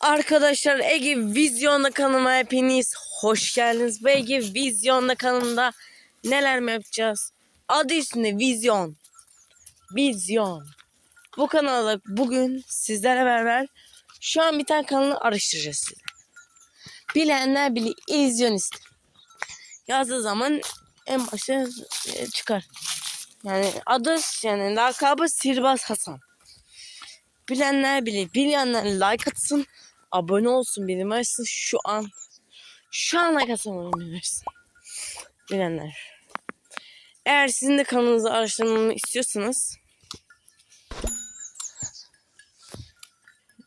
Arkadaşlar Ege Vizyon'da kanalıma hepiniz hoş geldiniz. Bu Ege Vizyon'da kanalında neler mi yapacağız? Adı üstünde Vizyon. Vizyon. Bu kanalda bugün sizlerle beraber şu an bir tane kanalı araştıracağız size. Bilenler bile illüzyonist. Yazdığı zaman en başta çıkar. Yani adı yani lakabı Sihirbaz Hasan. Bilenler bile bilenler like atsın. Abone olsun benim açsın şu an. Şu an like atsın abone versin. Bilenler. Eğer sizin de kanalınızı araştırmamı istiyorsanız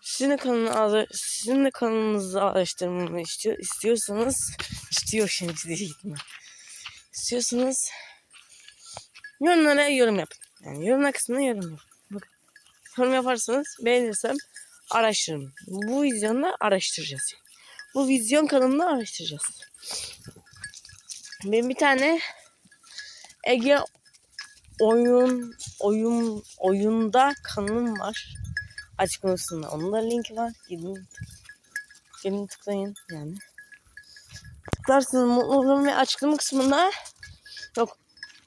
sizin de kanalını sizin de kanalınızı araştırmamı istiyor, istiyorsanız istiyor şimdi diyecektim. İstiyorsanız yorumlara yorum yapın. Yani yorumlar kısmına yorum yapın. Yorum yaparsanız beğenirsem araştırırım. Bu vizyonda araştıracağız. Bu vizyon kanalını araştıracağız. Benim bir tane Ege oyun oyun oyunda kanalım var. Açıklamasında. Onun da linki var. Gidin gelin tıklayın yani. Tıklarsınız mutlu olurum ve açıklama kısmında yok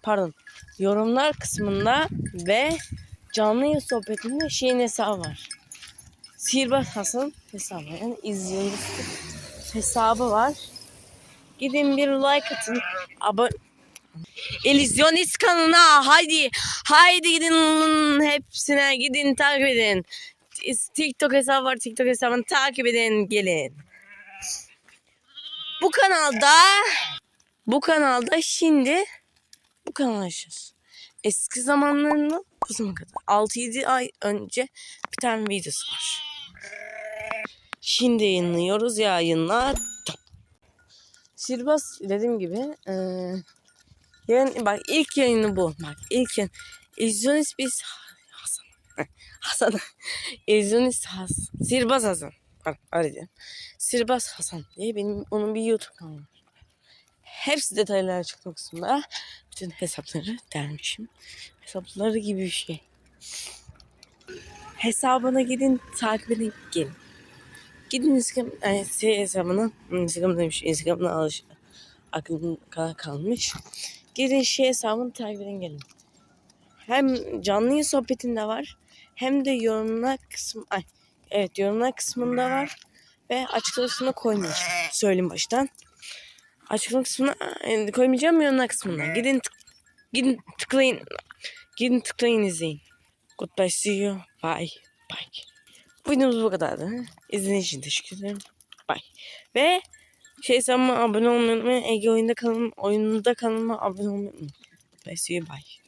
pardon yorumlar kısmında ve canlı yayın sohbetinde şeyin hesabı var. Sihirbaz Hasan hesabı yani izliyoruz hesabı var. Gidin bir like atın. Abone İllüzyonist kanalına haydi haydi gidin hepsine gidin takip edin. TikTok hesabı var TikTok hesabını takip edin gelin. Bu kanalda bu kanalda şimdi bu kanal açacağız. Eski zamanlarında bu zamana kadar 6-7 ay önce bir tane videosu var. Şimdi yayınlıyoruz yayınladım. Sihirbaz dediğim gibi eee yani bak ilk yayını bu. Bak ilk yayın. İllüzyonist biz Hasan. Hasan. İllüzyonist Hasan. Sihirbaz Hasan. Pardon öyle diyeyim. Sihirbaz Hasan diye benim onun bir YouTube kanalı var. Hepsi detaylar açıklama kısmında. Bütün hesapları dermişim. Hesapları gibi bir şey. Hesabına gidin takip edin gelin. Gidin Instagram, yani şey hesabına, Instagram demiş, Instagram'dan alış, aklımda kalmış. Gidin şey hesabını takip edin gelin. Hem canlı sohbetinde var, hem de yorumlar kısmı, ay, evet yorumlar kısmında var ve açıklamasına koymayacağım. Söyleyeyim baştan. Açıklama kısmına e, koymayacağım yorumlar kısmına. Gidin tık, gidin tıklayın. Gidin tıklayın izleyin. Goodbye see you. Bye. Bye. Bu videomuz bu kadardı. İzlediğiniz için teşekkür ederim. Bye. Ve şey sanma abone olmayı unutmayın. Ege oyunda kalın, oyunda kanalıma abone olmayı unutmayın. Goodbye see you. Bye.